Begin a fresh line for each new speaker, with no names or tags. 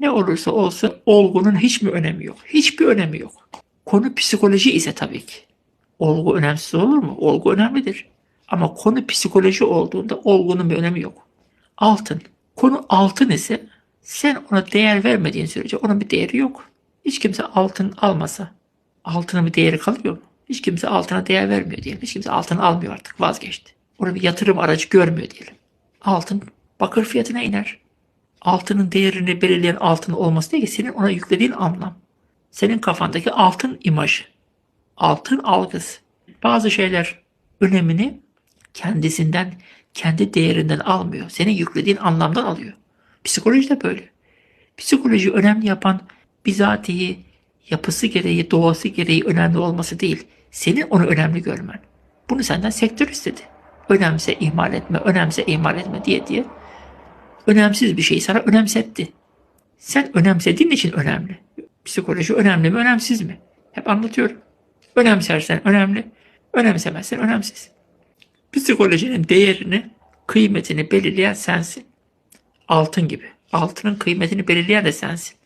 Ne olursa olsun olgunun hiç mi önemi yok? Hiçbir önemi yok. Konu psikoloji ise tabii ki. Olgu önemsiz olur mu? Olgu önemlidir. Ama konu psikoloji olduğunda olgunun bir önemi yok. Altın. Konu altın ise sen ona değer vermediğin sürece onun bir değeri yok. Hiç kimse altın almasa altının bir değeri kalıyor mu? Hiç kimse altına değer vermiyor diyelim. Hiç kimse altın almıyor artık vazgeçti. Onu bir yatırım aracı görmüyor diyelim. Altın bakır fiyatına iner. Altının değerini belirleyen altın olması değil ki senin ona yüklediğin anlam. Senin kafandaki altın imajı. Altın algısı. Bazı şeyler önemini kendisinden, kendi değerinden almıyor. Senin yüklediğin anlamdan alıyor. Psikoloji de böyle. Psikoloji önemli yapan bizatihi yapısı gereği, doğası gereği önemli olması değil. Senin onu önemli görmen. Bunu senden sektör istedi. Önemse ihmal etme, önemse ihmal etme diye diye. Önemsiz bir şeyi sana önemsetti. Sen önemsediğin için önemli. Psikoloji önemli mi, önemsiz mi? Hep anlatıyorum. Önemsersen önemli, önemsemezsen önemsiz. Psikolojinin değerini, kıymetini belirleyen sensin. Altın gibi. Altının kıymetini belirleyen de sensin.